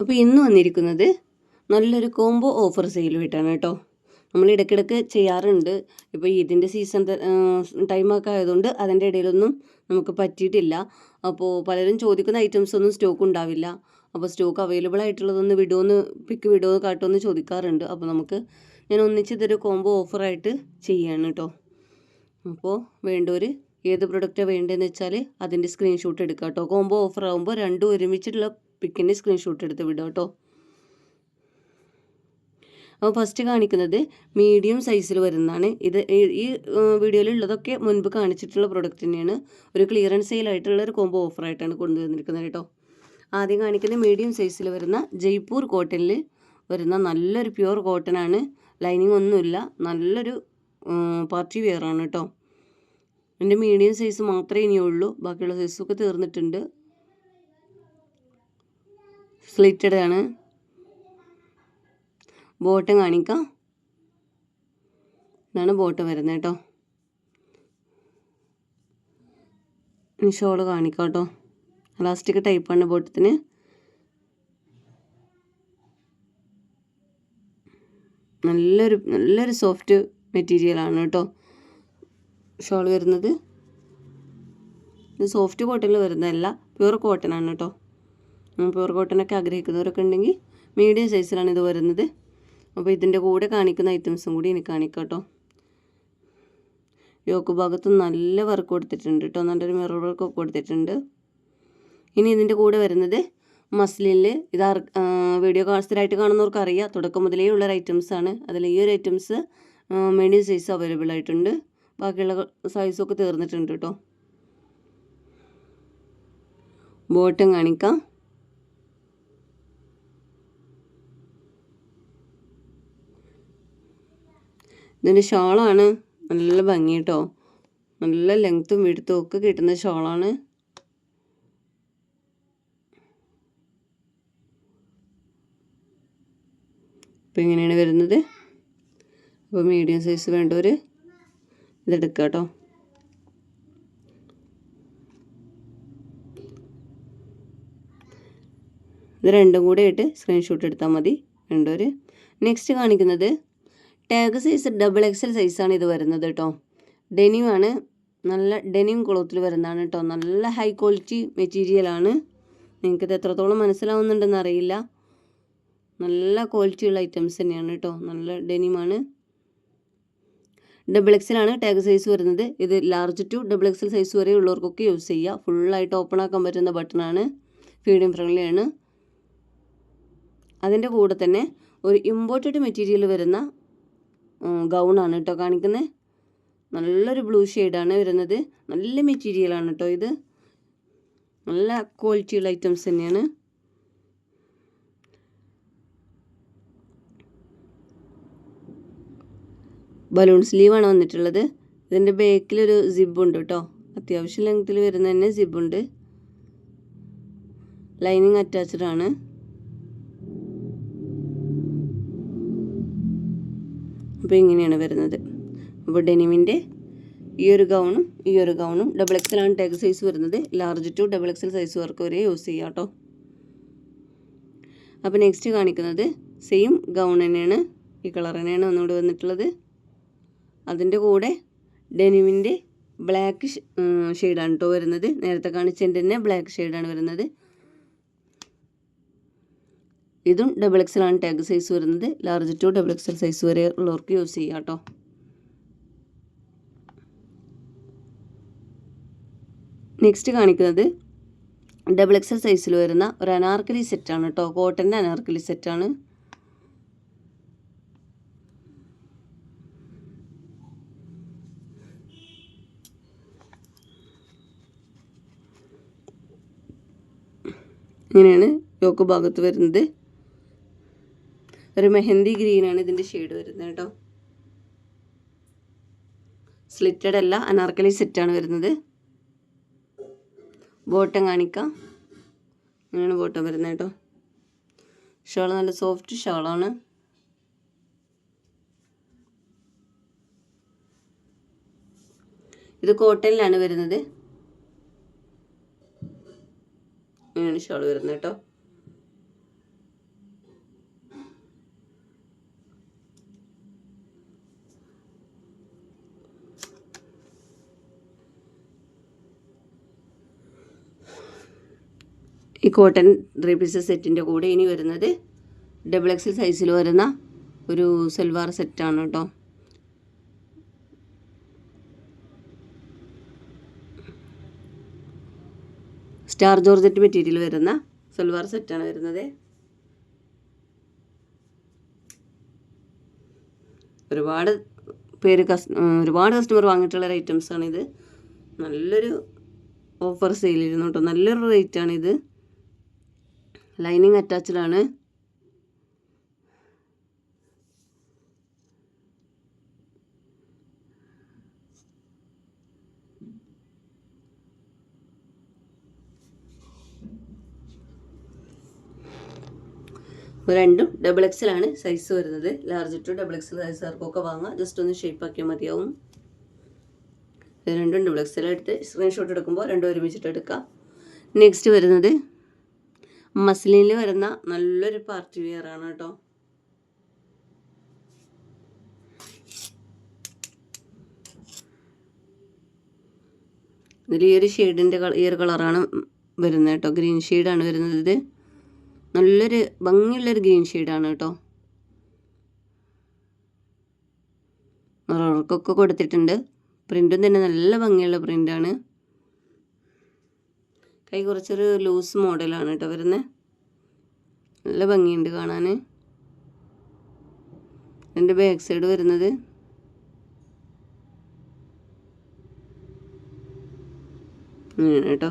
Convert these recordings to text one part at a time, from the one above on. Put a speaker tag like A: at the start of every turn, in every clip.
A: അപ്പോൾ ഇന്ന് വന്നിരിക്കുന്നത് നല്ലൊരു കോംബോ ഓഫർ സെയിൽ സെയിലുമായിട്ടാണ് കേട്ടോ. നമ്മൾ ഇടയ്ക്കിടയ്ക്ക് ചെയ്യാറുണ്ട്. ഇപ്പോൾ ഇതിന്റെ സീസൺ ടൈമൊക്കെ ആയതുകൊണ്ട് അതിന്റെ ഇടയിലൊന്നും നമുക്ക് പറ്റിയിട്ടില്ല. അപ്പോൾ പലരും ചോദിക്കുന്ന ഐറ്റംസ് ഒന്നും സ്റ്റോക്ക് ഉണ്ടാവില്ല. അപ്പോൾ സ്റ്റോക്ക് അവൈലബിൾ ആയിട്ടുള്ളതൊന്ന് വിടുമെന്ന് പിക്ക് വിടുമോ കാട്ടുമെന്ന് ചോദിക്കാറുണ്ട്. അപ്പോൾ നമുക്ക് ഞാൻ ഒന്നിച്ച് ഇതൊരു കോംബോ ഓഫറായിട്ട് ചെയ്യാണ് കേട്ടോ. അപ്പോൾ വേണ്ടവർ ഏത് പ്രൊഡക്റ്റാണ് വേണ്ടതെന്ന് വെച്ചാൽ അതിന്റെ സ്ക്രീൻഷോട്ട് എടുക്കുക കേട്ടോ കോംബോ ഓഫർ ആകുമ്പോൾ രണ്ടും ഒരുമിച്ചിട്ടുള്ള പിക്കിന്റെ സ്ക്രീൻഷോട്ട് എടുത്ത് വിടുക കേട്ടോ. അപ്പോൾ ഫസ്റ്റ് കാണിക്കുന്നത് മീഡിയം സൈസിൽ വരുന്നതാണ്. ഇത് ഈ വീഡിയോയിലുള്ളതൊക്കെ മുൻപ് കാണിച്ചിട്ടുള്ള പ്രൊഡക്റ്റ് തന്നെയാണ്. ഒരു ക്ലിയറൻസ് സെയിലായിട്ടുള്ള ഒരു കോംബോ ഓഫറായിട്ടാണ് കൊണ്ടുവന്നിരിക്കുന്നത് കേട്ടോ. ആദ്യം കാണിക്കുന്നത് മീഡിയം സൈസിൽ വരുന്ന ജയ്പൂർ കോട്ടണിൽ വരുന്ന നല്ലൊരു പ്യുവർ കോട്ടൺ ആണ്. ലൈനിങ് ഒന്നുമില്ല. നല്ലൊരു പാർട്ടി വെയർ ആണ് കേട്ടോ. എന്റെ മീഡിയം സൈസ് മാത്രമേ ഇനിയുള്ളൂ. ബാക്കിയുള്ള സൈസൊക്കെ തീർന്നിട്ടുണ്ട്. സ്ലിറ്റഡ് ആണ്. ബോട്ടം കാണിക്കാം. ഇതാണ് ബോട്ട് വരുന്നത് കേട്ടോ ഷോൾ കാണിക്കാം കേട്ടോ ഇലാസ്റ്റിക് ടൈപ്പാണ് ബോട്ടത്തിന് നല്ലൊരു നല്ലൊരു സോഫ്റ്റ് മെറ്റീരിയലാണ് കേട്ടോ ഷോൾ വരുന്നത്. സോഫ്റ്റ് കോട്ടണിൽ വരുന്നതല്ല പ്യുവർ കോട്ടൺ ആണ് കേട്ടോ പ്യുവർ കോട്ടനൊക്കെ ആഗ്രഹിക്കുന്നവരൊക്കെ ഉണ്ടെങ്കിൽ മീഡിയം സൈസിലാണ് ഇത് വരുന്നത്. അപ്പോൾ ഇതിന്റെ കൂടെ കാണിക്കുന്ന ഐറ്റംസും കൂടി എനിക്ക് കാണിക്കാം കേട്ടോ യോക്ക് ഭാഗത്ത് നല്ല വർക്ക് കൊടുത്തിട്ടുണ്ട് കേട്ടോ നല്ലൊരു മിറർ വർക്ക് കൊടുത്തിട്ടുണ്ട്. ഇനി ഇതിന്റെ കൂടെ വരുന്നത് മസ്ലിനിൽ ഇത് വീഡിയോ സ്ഥിരമായിട്ട് കാണുന്നവർക്ക് അറിയാം. തുടക്കം മുതലേ ഉള്ള ഐറ്റംസ് ആണ്. അതിൽ ഈ ഒരു ഐറ്റംസ് മീഡിയം സൈസ് അവൈലബിൾ ആയിട്ടുണ്ട്. ബാക്കിയുള്ള സൈസൊക്കെ തീർന്നിട്ടുണ്ട് കേട്ടോ ബോട്ടം കാണിക്കാം. ഇതിന്റെ ഷോളാണ്. നല്ല ഭംഗി കേട്ടോ നല്ല ലെങ്ത്തും വിടുത്തും ഒക്കെ കിട്ടുന്ന ഷോളാണ്. അപ്പോൾ ഇങ്ങനെയാണ് വരുന്നത്. അപ്പോൾ മീഡിയം സൈസ് വേണ്ടവർ ഇതെടുക്കുക കേട്ടോ ഇത് രണ്ടും കൂടെ ആയിട്ട് സ്ക്രീൻഷോട്ട് എടുത്താൽ മതി വേണ്ടവർ നെക്സ്റ്റ് കാണിക്കുന്നത് ടാഗ് സൈസ് ഡബിൾ എക്സൽ സൈസാണ് ഇത് വരുന്നത് കേട്ടോ ആണ്. നല്ല ഡെനിം ക്ലോത്തിൽ വരുന്നതാണ് കേട്ടോ നല്ല ഹൈ ക്വാളിറ്റി മെറ്റീരിയലാണ് നിങ്ങൾക്കിത് എത്രത്തോളം മനസ്സിലാവുന്നുണ്ടെന്ന് അറിയില്ല. നല്ല ക്വാളിറ്റിയുള്ള ഐറ്റംസ് തന്നെയാണ് കേട്ടോ നല്ല ഡെനിമാണ് ഡബിൾ എക്സലാണ് ടാഗ് സൈസ് വരുന്നത്. ഇത് large to double XL size വരെ ഉള്ളവർക്കൊക്കെ യൂസ് ചെയ്യുക ഫുള്ളായിട്ട് ഓപ്പൺ ആക്കാൻ പറ്റുന്ന ബട്ടണാണ് ഫീഡിയം ഫ്രണ്ട്ലിയാണ് അതിന്റെ കൂടെ തന്നെ ഒരു ഇമ്പോർട്ടഡ് മെറ്റീരിയൽ വരുന്ന ഗൗണാണ് കേട്ടോ കാണിക്കുന്നത് നല്ലൊരു ബ്ലൂ ഷെയ്ഡാണ് വരുന്നത്. നല്ല മെറ്റീരിയലാണ് കേട്ടോ ഇത്. നല്ല ക്വാളിറ്റിയുള്ള ഐറ്റംസ് തന്നെയാണ്. ബലൂൺ സ്ലീവാണ് വന്നിട്ടുള്ളത്. ഇതിന്റെ ബാക്കിലൊരു സിബുണ്ട് കേട്ടോ അത്യാവശ്യം ലെങ്ത്തിൽ വരുന്ന തന്നെ സിബുണ്ട്. ലൈനിങ് അറ്റാച്ച്ഡ് ആണ്. അപ്പോൾ ഇങ്ങനെയാണ് വരുന്നത്. അപ്പോൾ ഡെനിമിന്റെ ഈ ഒരു ഗൗണും ഈ ഒരു ഗൗണും ഡബിൾ എക്സലാണ് ടാഗ് സൈസ് വരുന്നത്. Large to double XL size work വരെ യൂസ് ചെയ്യാം കേട്ടോ. അപ്പോൾ നെക്സ്റ്റ് കാണിക്കുന്നത് സെയിം ഗൗൺ തന്നെയാണ്. ഈ കളർ തന്നെയാണ് ഒന്നുകൂടി വന്നിട്ടുള്ളത്. അതിന്റെ കൂടെ ഡെനിമിന്റെ ബ്ലാക്ക് ഷെയ്ഡാണ് കേട്ടോ വരുന്നത്. നേരത്തെ കാണിച്ചതിന്റെ തന്നെ ബ്ലാക്ക് ഷെയ്ഡാണ് വരുന്നത്. ഇതും ഡബിൾ എക്സൽ ആണ് ടാഗ് സൈസ് വരുന്നത്. Large to double XL size വരെ ഉള്ളവർക്ക് യൂസ് ചെയ്യാം കേട്ടോ നെക്സ്റ്റ് കാണിക്കുന്നത് ഡബിൾ എക്സൽ സൈസിൽ വരുന്ന ഒരു അനാർക്കലി സെറ്റാണ് കേട്ടോ കോട്ടന്റെ അനാർക്കലി സെറ്റാണ് ഇങ്ങനെയാണ് യോക്ക് ഭാഗത്ത് വരുന്നത്. ഒരു മെഹന്തി ഗ്രീനാണ് ഇതിന്റെ ഷെയ്ഡ് വരുന്നത് കേട്ടോ. സ്ലിറ്റഡ് അല്ല അനാർക്കലി സെറ്റാണ് വരുന്നത്. ബോട്ടം കാണിക്കാം. അങ്ങനെയാണ് ബോട്ടം വരുന്നത് കേട്ടോ. ഷോൾ നല്ല സോഫ്റ്റ് ഷോളാണ് ഇത് കോട്ടണിലാണ് വരുന്നത്. അങ്ങനെയാണ് ഷോൾ വരുന്നത് കേട്ടോ. ഈ കോട്ടൺ ത്രീ പീസസ് സെറ്റിന്റെ കൂടെ ഇനി വരുന്നത് ഡബിൾ എക്സൽ സൈസിൽ വരുന്ന ഒരു സൽവാർ സെറ്റാണ് കേട്ടോ. സ്റ്റാർ ജോർജറ്റ് മെറ്റീരിയൽ വരുന്ന സൽവാർ സെറ്റാണ് വരുന്നത്. ഒരുപാട് പേര് കസ് ഒരുപാട് കസ്റ്റമർ വാങ്ങിയിട്ടുള്ള ആണിത്. നല്ലൊരു ഓഫർ സെയിൽ ഇരുന്നു കേട്ടോ. നല്ലൊരു റേറ്റാണിത് ലൈനിങ് അറ്റാച്ചിലാണ് രണ്ടും ഡബിൾ എക്സിലാണ് സൈസ് വരുന്നത്. ലാർജ് ടു ഡബിൾ എക്സൽ സൈസുകാർക്കൊക്കെ വാങ്ങാം. ജസ്റ്റ് ഒന്ന് ഷേപ്പ് ആക്കിയാൽ മതിയാവും. രണ്ടും ഡബിൾ എക്സൽ എടുത്ത് സ്ക്രീൻഷോട്ട് എടുക്കുമ്പോൾ രണ്ടും ഒരുമിച്ചിട്ട് എടുക്കാം. നെക്സ്റ്റ് വരുന്നത് മസ്ലിനിൽ വരുന്ന നല്ലൊരു പാർട്ടി വെയർ ആണ് കേട്ടോ. ഇതിൽ ഈ ഒരു ഷെയ്ഡിന്റെ ഈ ഒരു കളറാണ് വരുന്നത് കേട്ടോ. ഗ്രീൻ ഷെയ്ഡാണ് വരുന്നത്. ഇത് നല്ലൊരു ഭംഗിയുള്ളൊരു ഗ്രീൻ ഷെയ്ഡാണ് കേട്ടോ. നിറവർക്കൊക്കെ കൊടുത്തിട്ടുണ്ട്. പ്രിന്റും തന്നെ നല്ല ഭംഗിയുള്ള പ്രിന്റാണ് കൈ കുറച്ചൊരു ലൂസ് മോഡലാണ് കേട്ടോ വരുന്നത് നല്ല ഭംഗിയുണ്ട് കാണാൻ എന്റെ ബാക്ക് സൈഡ് വരുന്നത്. കേട്ടോ.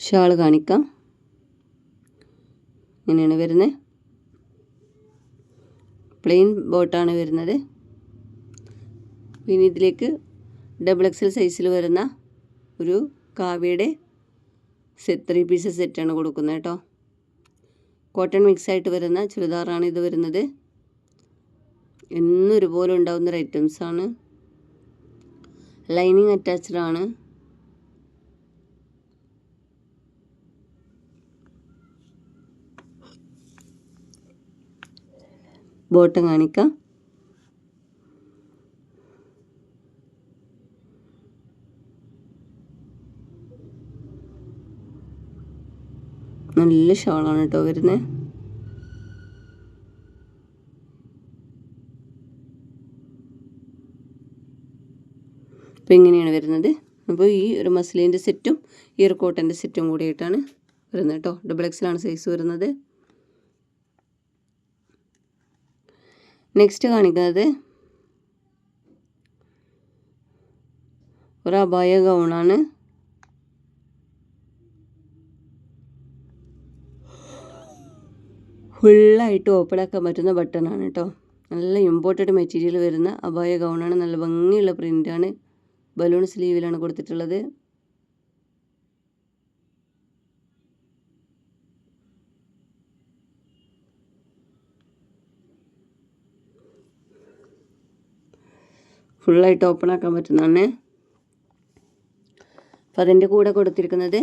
A: ഷാൾ കാണിക്കാം. ഇങ്ങനെയാണ് വരുന്നത് പ്ലെയിൻ ബോട്ടാണ് വരുന്നത്. പിന്നെ ഇതിലേക്ക് ഡബിൾ എക്സൽ സൈസിൽ വരുന്ന ഒരു കാവ്യയുടെ സെറ്റ് ത്രീ പീസസ് സെറ്റാണ് കൊടുക്കുന്നത് കേട്ടോ. കോട്ടൺ മിക്സ് ആയിട്ട് വരുന്ന ചുരിദാറാണ് ഇത് വരുന്നത്. എന്നും ഒരുപോലെ ഉണ്ടാകുന്ന ഐറ്റംസാണ് ലൈനിങ് അറ്റാച്ച്ഡ് ആണ്. ബോട്ടം കാണിക്കാം. നല്ല ഷോളാണ് കേട്ടോ വരുന്നത് അപ്പോൾ ഇങ്ങനെയാണ് വരുന്നത്? അപ്പോൾ ഈ ഒരു മസ്ലിന്റെ സെറ്റും ഈ ഒരു കോട്ടന്റെ സെറ്റും കൂടിയിട്ടാണ് വരുന്നത് കേട്ടോ ഡബിൾ എക്സിലാണ് സൈസ് വരുന്നത്. നെക്സ്റ്റ് കാണിക്കുന്നത് ഒരു അപായ ഗൗണാണ്. ഫുള്ളായിട്ട് ഓപ്പൺ ആക്കാൻ പറ്റുന്ന ബട്ടണാണ് കേട്ടോ നല്ല ഇമ്പോർട്ടഡ് മെറ്റീരിയൽ വരുന്ന അപായ ഗൗണാണ്. നല്ല ഭംഗിയുള്ള പ്രിന്റാണ് ബലൂൺ സ്ലീവിലാണ് കൊടുത്തിട്ടുള്ളത്. ഫുള്ളായിട്ട് ഓപ്പൺ ആക്കാൻ പറ്റുന്നതാണ്. അപ്പം അതിന്റെ കൂടെ കൊടുത്തിരിക്കുന്നത്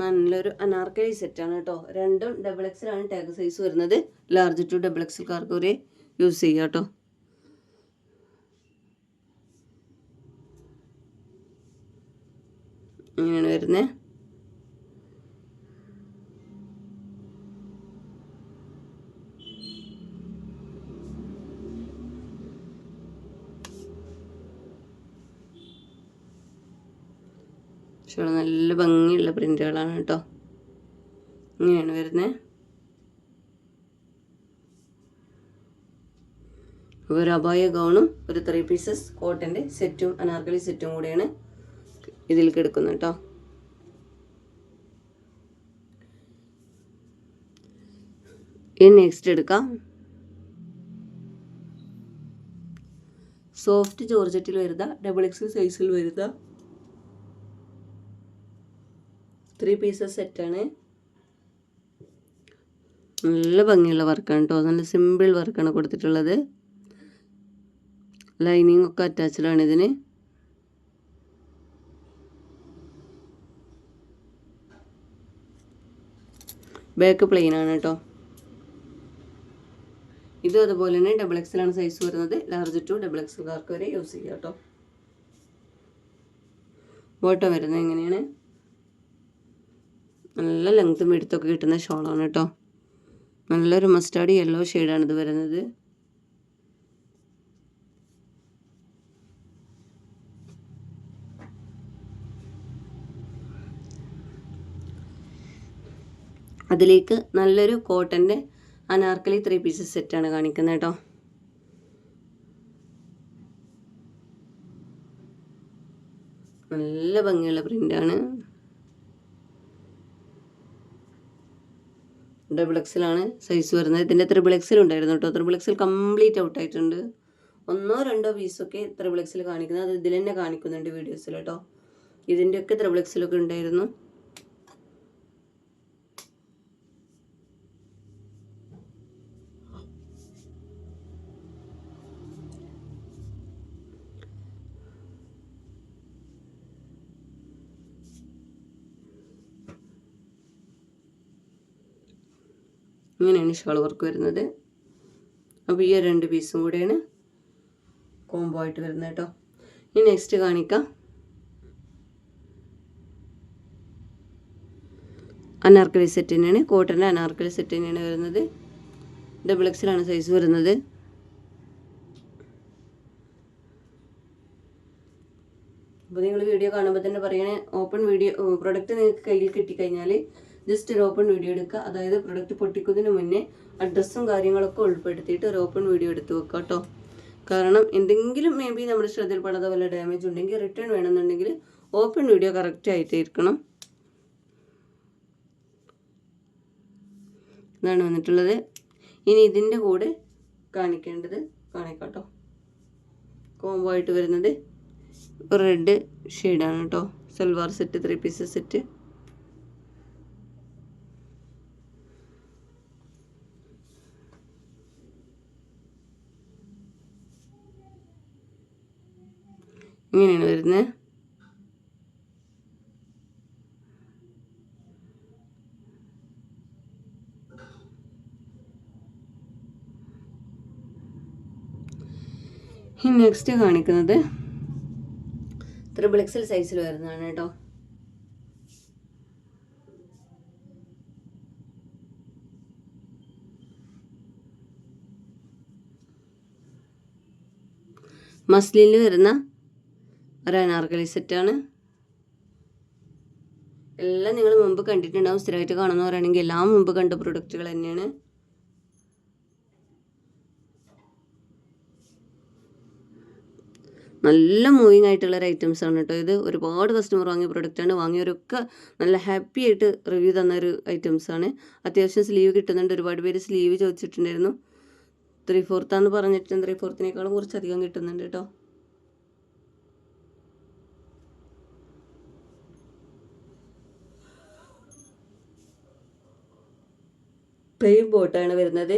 A: നല്ലൊരു അനാർക്കലി സെറ്റാണ് കേട്ടോ. രണ്ടും ഡബിൾ എക്സിലാണ് ടാഗ് സൈസ് വരുന്നത്. ലാർജ് ടു ഡബിൾ എക്സിൽക്കാർക്ക് ഒരേ യൂസ് ചെയ്യുക കേട്ടോ. ഇങ്ങനെയാണ് വരുന്നത്. പക്ഷേ നല്ല ഭംഗിയുള്ള പ്രിന്റുകളാണ് കേട്ടോ. ഇങ്ങനെയാണ് വരുന്നത് ഒരു അബായ ഗൗണും ഒരു ത്രീ പീസസ് കോട്ടന്റെ സെറ്റും അനാർക്കലി സെറ്റും കൂടെയാണ് ഇതിൽ കിടക്കുന്നത് കേട്ടോ. ഇനി നെക്സ്റ്റ് എടുക്കാം. സോഫ്റ്റ് ജോർജറ്റിൽ വരുന്ന ഡബിൾ എക്സ് സൈസിൽ വരുന്ന ത്രീ പീസസ് സെറ്റാണ് നല്ല ഭംഗിയുള്ള വർക്കാണ് കേട്ടോ നല്ല സിമ്പിൾ വർക്കാണ് കൊടുത്തിട്ടുള്ളത്. ലൈനിങ് ഒക്കെ അറ്റാച്ച്ഡ് ആണ് ഇതിന്. ബാക്ക് പ്ലെയിൻ ആണ് കേട്ടോ ഇതും അതുപോലെ തന്നെ ഡബിൾ എക്സലാണ് സൈസ് വരുന്നത്. ലാർജ് ടു ഡബിൾ എക്സൽകാർക്ക് വരെ യൂസ് ചെയ്യാം കേട്ടോ ബോട്ടം വരുന്നത് എങ്ങനെയാണ്? നല്ല ലെങ്ത്തും എടുത്തൊക്കെ കിട്ടുന്ന ഷോളാണ് കേട്ടോ നല്ലൊരു മസ്റ്റാർഡ് യെല്ലോ ഷെയ്ഡാണ് ഇത് വരുന്നത്. അതിലേക്ക് നല്ലൊരു കോട്ടന്റെ അനാർക്കലി ത്രീ പീസസ് സെറ്റാണ് കാണിക്കുന്നത് കേട്ടോ നല്ല ഭംഗിയുള്ള പ്രിന്റാണ് ഡബിൾ എക്സിലാണ് സൈസ് വരുന്നത്. ഇതിന്റെ ത്രിബിൾ എക്സിൽ ഉണ്ടായിരുന്നു കേട്ടോ ത്രിബിൾ എക്സിൽ കംപ്ലീറ്റ് ഔട്ട് ആയിട്ടുണ്ട്. ഒന്നോ രണ്ടോ പീസൊക്കെ ത്രിബിൾ എക്സിൽ കാണിക്കുന്നത്. അത് ഇതിൽ തന്നെ കാണിക്കുന്നുണ്ട് വീഡിയോസിൽ കേട്ടോ ഇതിന്റെയൊക്കെ ത്രിബിൾ എക്സിലൊക്കെ ഉണ്ടായിരുന്നു. ഇങ്ങനെയാണ് ഷോൾ വർക്ക് വരുന്നത്. അപ്പോൾ ഈ രണ്ട് പീസും കൂടെയാണ് കോംബോ ആയിട്ട് വരുന്നത് കേട്ടോ. ഇനി നെക്സ്റ്റ് കാണിക്കാം. അനാർക്കലി സെറ്റ് തന്നെയാണ്. കോട്ടന്റെ അനാർക്കലി സെറ്റ് തന്നെയാണ് വരുന്നത്. ഡബിൾ എക്സിലാണ് സൈസ് വരുന്നത്. അപ്പോൾ നിങ്ങൾ വീഡിയോ കാണുമ്പോൾ തന്നെ പറയണേ ഓപ്പൺ വീഡിയോ പ്രൊഡക്റ്റ് നിങ്ങൾക്ക് കയ്യിൽ കിട്ടിക്കഴിഞ്ഞാൽ ജസ്റ്റ് ഒരു ഓപ്പൺ വീഡിയോ എടുക്കുക. അതായത് പ്രൊഡക്റ്റ് പൊട്ടിക്കുന്നതിന് മുന്നേ അഡ്രസ്സും കാര്യങ്ങളൊക്കെ ഉൾപ്പെടുത്തിയിട്ട് ഒരു ഓപ്പൺ വീഡിയോ എടുത്ത് വെക്കുക കേട്ടോ. കാരണം എന്തെങ്കിലും മേ ബി നമ്മുടെ ശ്രദ്ധയിൽപ്പെടാതെ വല്ല ഡാമേജ് ഉണ്ടെങ്കിൽ റിട്ടേൺ വേണമെന്നുണ്ടെങ്കിൽ ഓപ്പൺ വീഡിയോ കറക്റ്റ് ആയിട്ട് ഇരിക്കണം ഇതാണ് വന്നിട്ടുള്ളത്. ഇനി ഇതിന്റെ കൂടെ കാണിക്കേണ്ടത് കാണിക്കാട്ടോ കോംബോ ആയിട്ട് വരുന്നത്. റെഡ് ഷെയ്ഡാണ് കേട്ടോ. Salwar set three pieces set ഇങ്ങനെയാണ് വരുന്നത് ഇനി നെക്സ്റ്റ് കാണിക്കുന്നത് ത്രിബിൾ എക്സൽ സൈസിൽ വരുന്നതാണ് കേട്ടോ. മസ്ലിനിൽ വരുന്ന ഒരു അനാർക്കലി സെറ്റാണ് എല്ലാം നിങ്ങൾ മുമ്പ് കണ്ടിട്ടുണ്ടാവും സ്ഥിരമായിട്ട് കാണുന്ന പറയുകയാണെങ്കിൽ എല്ലാം മുമ്പ് കണ്ട പ്രൊഡക്റ്റുകൾ തന്നെയാണ്. നല്ല മൂവിങ് ആയിട്ടുള്ള ഒരു ഐറ്റംസ് ആണ് കേട്ടോ ഇത്. ഒരുപാട് കസ്റ്റമർ വാങ്ങിയ പ്രൊഡക്റ്റാണ് വാങ്ങിയവരൊക്കെ നല്ല ഹാപ്പി ആയിട്ട് റിവ്യൂ തന്ന ഒരു ഐറ്റംസ് ആണ്. അത്യാവശ്യം സ്ലീവ് കിട്ടുന്നുണ്ട്. ഒരുപാട് പേര് സ്ലീവ് ചോദിച്ചിട്ടുണ്ടായിരുന്നു. ത്രീ ഫോർത്താന്ന് പറഞ്ഞിട്ട് ത്രീ ഫോർത്തിനേക്കാളും കുറച്ചധികം കിട്ടുന്നുണ്ട് കേട്ടോ. പ്ലെയിൻ ബോട്ടാണ് വരുന്നത്.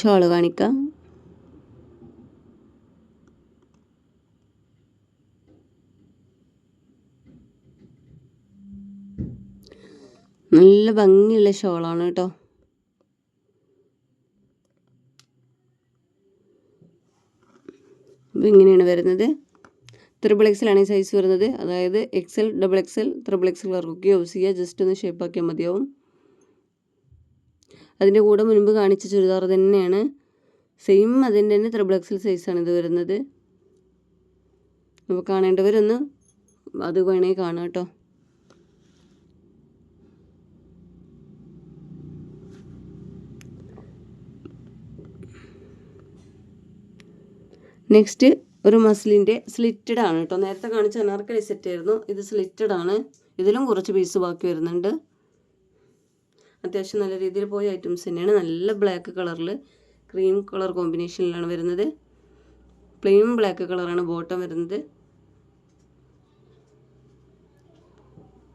A: ഷോൾ കാണിക്കാം. നല്ല ഭംഗിയുള്ള ഷോളാണ് കേട്ടോ. ഇങ്ങനെയാണ് വരുന്നത്? ത്രിബിൾ എക്സലാണ് ഈ സൈസ് വരുന്നത്. അതായത് XL double XL triple XL ക്ലർക്കൊക്കെ use ചെയ്യുക. ജസ്റ്റ് ഒന്ന് ഷേപ്പാക്കിയാൽ മതിയാവും. അതിന്റെ കൂടെ മുൻപ് കാണിച്ച ചുരിദാർ തന്നെയാണ്. സെയിം അതിന്റെ തന്നെ ത്രിബിൾ എക്സൽ സൈസാണ് ഇത് വരുന്നത്. അപ്പോൾ കാണേണ്ടവരൊന്ന് അത് വേണേ കാണാം കേട്ടോ. നെക്സ്റ്റ് ഒരു മസിലിന്റെ സ്ലിറ്റഡ് ആണ് കേട്ടോ. നേരത്തെ കാണിച്ച അനാർക്കലി സെറ്റ് ആയിരുന്നു. ഇത് സ്ലിറ്റഡ് ആണ്. ഇതിലും കുറച്ച് പീസ് ബാക്കി വരുന്നുണ്ട്. അത്യാവശ്യം നല്ല രീതിയിൽ പോയ ഐറ്റംസ് തന്നെയാണ്. നല്ല ബ്ലാക്ക് കളറിൽ ക്രീം കളർ കോമ്പിനേഷനിലാണ് വരുന്നത്. പ്ലെയിൻ ബ്ലാക്ക് കളറാണ് ബോട്ടം വരുന്നത്.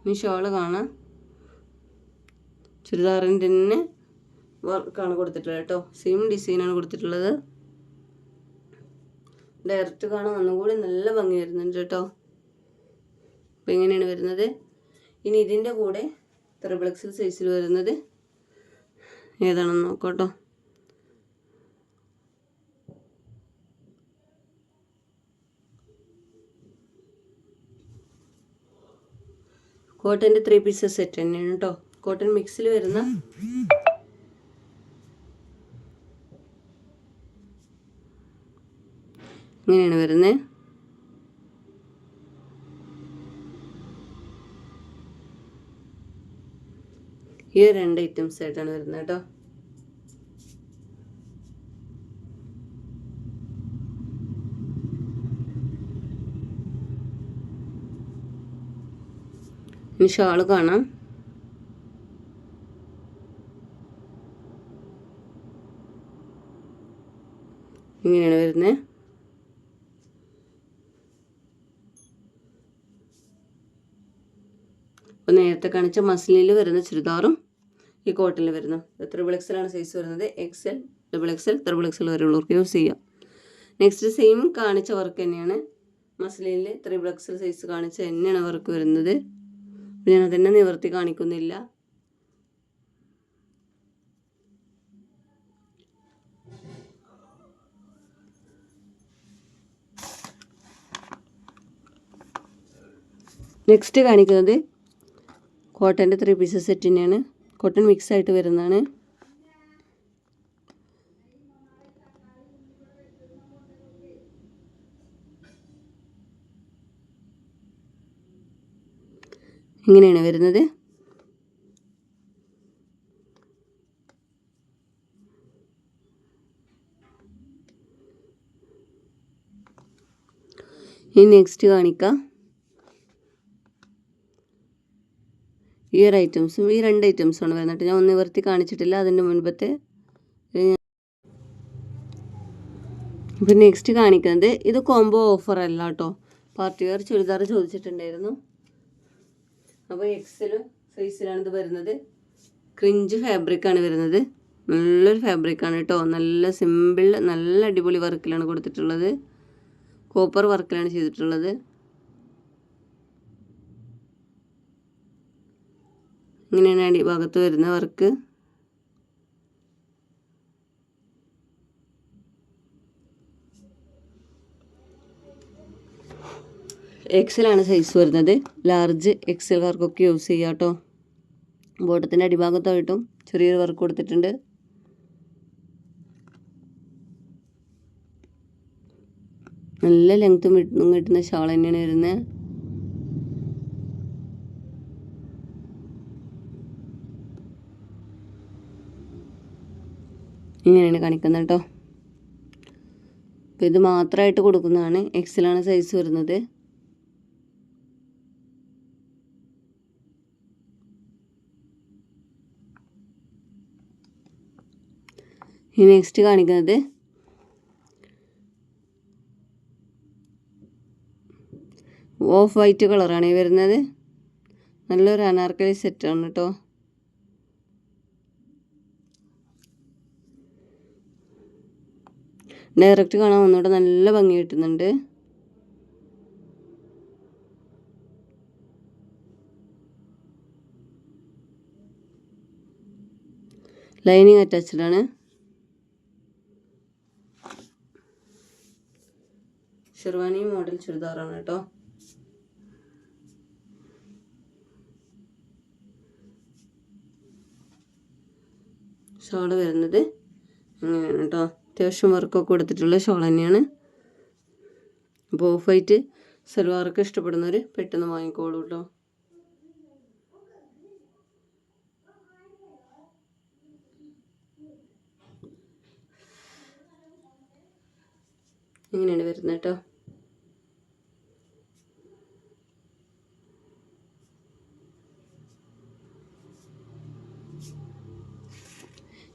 A: ഇനി ഷോൾ കാണാം. ചുരിദാറിന്റെ തന്നെ വർക്കാണ് കൊടുത്തിട്ടുള്ളത് കേട്ടോ. സെയിം ഡിസൈനാണ് കൊടുത്തിട്ടുള്ളത്. ഡയറക്റ്റ് കാണാൻ ഒന്നുകൂടി നല്ല ഭംഗി വരുന്നുണ്ട് കേട്ടോ അപ്പോൾ എങ്ങനെയാണ് വരുന്നത്? ഇനി ഇതിന്റെ കൂടെ ത്രിബിൾ എക്സൽ സൈസിൽ വരുന്നത് ഏതാണെന്ന് നോക്കട്ടോ. കോട്ടന്റെ ത്രീ പീസസ് സെറ്റ് തന്നെയാണ് കേട്ടോ കോട്ടൺ മിക്സിൽ വരുന്ന ഇങ്ങനെയാണ് വരുന്നത്. ഈ രണ്ട് ഐറ്റംസ് ആയിട്ടാണ് വരുന്നത് കേട്ടോ. ഇനി ഷാൾ കാണാം ഇങ്ങനെയാണ് വരുന്നത് അപ്പോൾ നേരത്തെ കാണിച്ച മസ്ലിനിൽ വരുന്ന ചുരിദാറും ഈ കോട്ടണിൽ വരുന്ന. ത്രിബിൾ എക്സലാണ് സൈസ് വരുന്നത്. XL double XL triple XL വരെയുള്ളവർക്ക് use ചെയ്യാം. നെക്സ്റ്റ് സെയിം കാണിച്ച വർക്ക് തന്നെയാണ്. മസ്ലിനിൽ ത്രിബിൾ എക്സൽ സൈസ് കാണിച്ച തന്നെയാണ് വർക്ക് വരുന്നത്. ഞാൻ അതന്നെ നിവർത്തി കാണിക്കുന്നില്ല. നെക്സ്റ്റ് കാണിക്കുന്നത് കോട്ടന്റെ ത്രീ പീസസ് സെറ്റ് തന്നെയാണ്. കോട്ടൺ മിക്സ് ആയിട്ട് വരുന്നതാണ്. ഇങ്ങനെയാണ് വരുന്നത്. ഇനി നെക്സ്റ്റ് കാണിക്കാം. ഈ ഒരു ഐറ്റംസും ഈ രണ്ട് ഐറ്റംസുമാണ് വരുന്നത് ഞാൻ ഒന്ന് നിവർത്തി കാണിച്ചിട്ടില്ല. അതിന്റെ മുൻപത്തെ ഇപ്പം നെക്സ്റ്റ് കാണിക്കുന്നത് ഇത് കോംബോ ഓഫർ അല്ല കേട്ടോ. പാർട്ടി വെയർ ചുരിദാർ ചോദിച്ചിട്ടുണ്ടായിരുന്നു. അപ്പോൾ എക്സിലും സൈസിലാണ് ഇത് വരുന്നത്. ക്രിഞ്ച് ഫാബ്രിക്കാണ് വരുന്നത്. നല്ലൊരു ഫാബ്രിക്കാണ് കേട്ടോ. നല്ല സിമ്പിൾ നല്ല അടിപൊളി വർക്കിലാണ് കൊടുത്തിട്ടുള്ളത്. കോപ്പർ വർക്കിലാണ് ചെയ്തിട്ടുള്ളത്. ഇങ്ങനെയാണ് അടിഭാഗത്ത് വരുന്ന വർക്ക്. എക്സലാണ് സൈസ് വരുന്നത്. ലാർജ് എക്സൽ വർക്കൊക്കെ യൂസ് ചെയ്യാം കേട്ടോ ബോട്ടത്തിന്റെ അടിഭാഗത്തായിട്ടും ചെറിയൊരു വർക്ക് കൊടുത്തിട്ടുണ്ട്. നല്ല ലെങ്ത്തും കിട്ടുന്ന ഷാൾ തന്നെയാണ് വരുന്നത്. ഇങ്ങനെയാണ് കാണിക്കുന്നത് കേട്ടോ. അപ്പോൾ ഇത് മാത്രമായിട്ട് കൊടുക്കുന്നതാണ്. എക്സിലാണ് സൈസ് വരുന്നത്. ഇനി നെക്സ്റ്റ് കാണിക്കുന്നത് ഓഫ് വൈറ്റ് കളറാണ് ഈ വരുന്നത്. നല്ലൊരു അനാർക്കലി സെറ്റാണ് കേട്ടോ. ഡയറക്റ്റ് കാണാൻ ഒന്നുകൂടെ നല്ല ഭംഗി കിട്ടുന്നുണ്ട്. ലൈനിങ് അറ്റാച്ച്ഡ് ആണ്. ഷെർവാനി മോഡൽ ചുരിദാറാണ് കേട്ടോ. ഷോൾ വരുന്നത് അങ്ങനെയാണ് കേട്ടോ. അത്യാവശ്യം വർക്കൊക്കെ കൊടുത്തിട്ടുള്ള ഷോൾ തന്നെയാണ്. അപ്പോൾ ഓഫ് വൈറ്റ് സൽവാറൊക്കെ ഇഷ്ടപ്പെടുന്നവർ പെട്ടെന്ന് വാങ്ങിക്കോളൂ കേട്ടോ ഇങ്ങനെയാണ് വരുന്നത് കേട്ടോ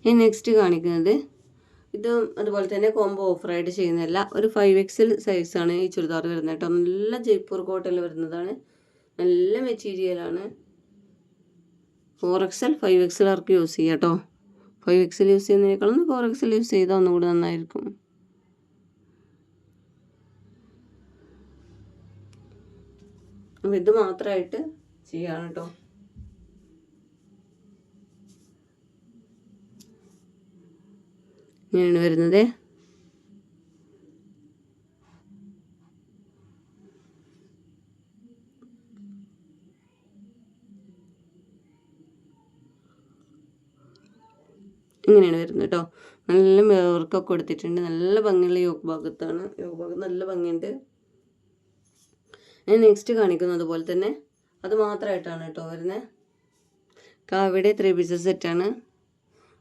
A: ഇനി നെക്സ്റ്റ് കാണിക്കുന്നത് ഇത് അതുപോലെ തന്നെ കോംബോ ഓഫറായിട്ട് ചെയ്യുന്നതല്ല ഒരു ഫൈവ് എക്സൽ സൈസാണ് ഈ ചുരിദാർ വരുന്നത് കേട്ടോ. നല്ല ജയ്പൂർ കോട്ടയിൽ വരുന്നതാണ്. നല്ല മെറ്റീരിയലാണ് ഫോർ എക്സൽ ഫൈവ് എക്സൽ ആർക്ക് യൂസ് ചെയ്യാം കേട്ടോ. ഫൈവ് എക്സൽ യൂസ് ചെയ്യുന്നതിനേക്കാളും ഫോർ എക്സൽ യൂസ് ചെയ്താൽ ഒന്നുകൂടി നന്നായിരിക്കും. ഇത് മാത്രമായിട്ട് ചെയ്യാണ് കേട്ടോ. ഇങ്ങനെയാണ് വരുന്നത്. ഇങ്ങനെയാണ് വരുന്നത് കേട്ടോ നല്ല വർക്കൊക്കെ കൊടുത്തിട്ടുണ്ട്. നല്ല ഭംഗിയുള്ള യോഗ ഭാഗത്താണ്. യോഗ ഭാഗത്ത് നല്ല ഭംഗിയുണ്ട്. ഞാൻ നെക്സ്റ്റ് കാണിക്കുന്നത് അതുപോലെ തന്നെ അത് മാത്രമായിട്ടാണ് കേട്ടോ വരുന്നത്. കാവിടെ ത്രീ പീസസ് സെറ്റാണ്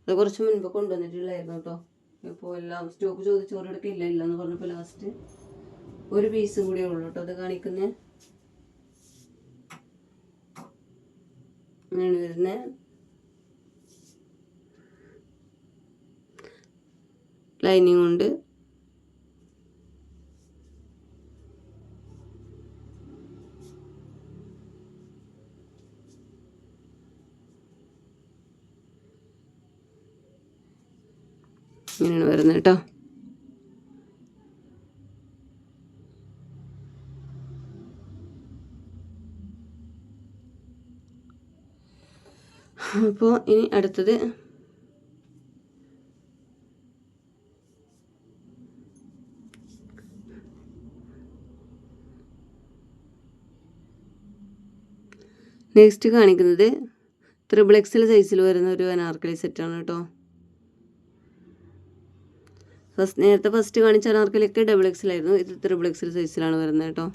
A: അത് കുറച്ച് മുൻപ് കൊണ്ടുവന്നിട്ടുള്ളായിരുന്നു കേട്ടോ ഇപ്പോൾ എല്ലാം സ്റ്റോക്ക് ചോദിച്ച് ഒരിടത്ത് ഇല്ല ഇല്ല എന്ന് പറഞ്ഞപ്പോൾ ലാസ്റ്റ് ഒരു പീസും കൂടിയേ ഉള്ളൂ കേട്ടോ അത് കാണിക്കുന്നത് അങ്ങനെയാണ് വരുന്നത് ലൈനിങ് ഉണ്ട്. ഇങ്ങനെയാണ് വരുന്നത് കേട്ടോ. അപ്പോൾ ഇനി അടുത്തത് നെക്സ്റ്റ് കാണിക്കുന്നത് ത്രിബിൾ എക്സൽ സൈസിൽ വരുന്ന ഒരു അനാർക്കലി സെറ്റാണ് കേട്ടോ. ഫസ്റ്റ് നേരത്തെ ഫസ്റ്റ് കാണിച്ച അനാർക്കലിയൊക്കെ ഡബിൾ എക്സലായിരുന്നു ഇത് ത്രിബിൾ എക്സൽ സൈസിലാണ് വരുന്നത് കേട്ടോ.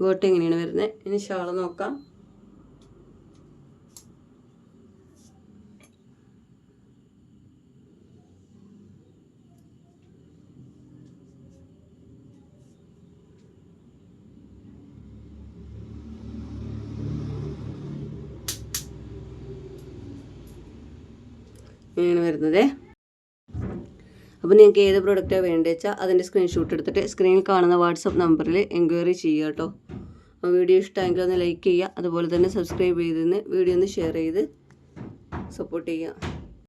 A: ബോട്ട് എങ്ങനെയാണ് വരുന്നത്? ഇനി ഷാൾ നോക്കാം ഇങ്ങനെയാണ് വരുന്നത്. അപ്പോൾ നിങ്ങൾക്ക് ഏത് പ്രൊഡക്റ്റാണ് വേണ്ടത് വെച്ചാൽ അതിന്റെ സ്ക്രീൻഷോട്ട് എടുത്തിട്ട് സ്ക്രീനിൽ കാണുന്ന വാട്സപ്പ് നമ്പറിൽ എൻക്വയറി ചെയ്യുക കേട്ടോ. അപ്പോൾ വീഡിയോ ഇഷ്ടമെങ്കിൽ ഒന്ന് ലൈക്ക് ചെയ്യുക. അതുപോലെ തന്നെ സബ്സ്ക്രൈബ് ചെയ്തിരുന്ന് വീഡിയോ ഒന്ന് ഷെയർ ചെയ്ത് സപ്പോർട്ട് ചെയ്യുക.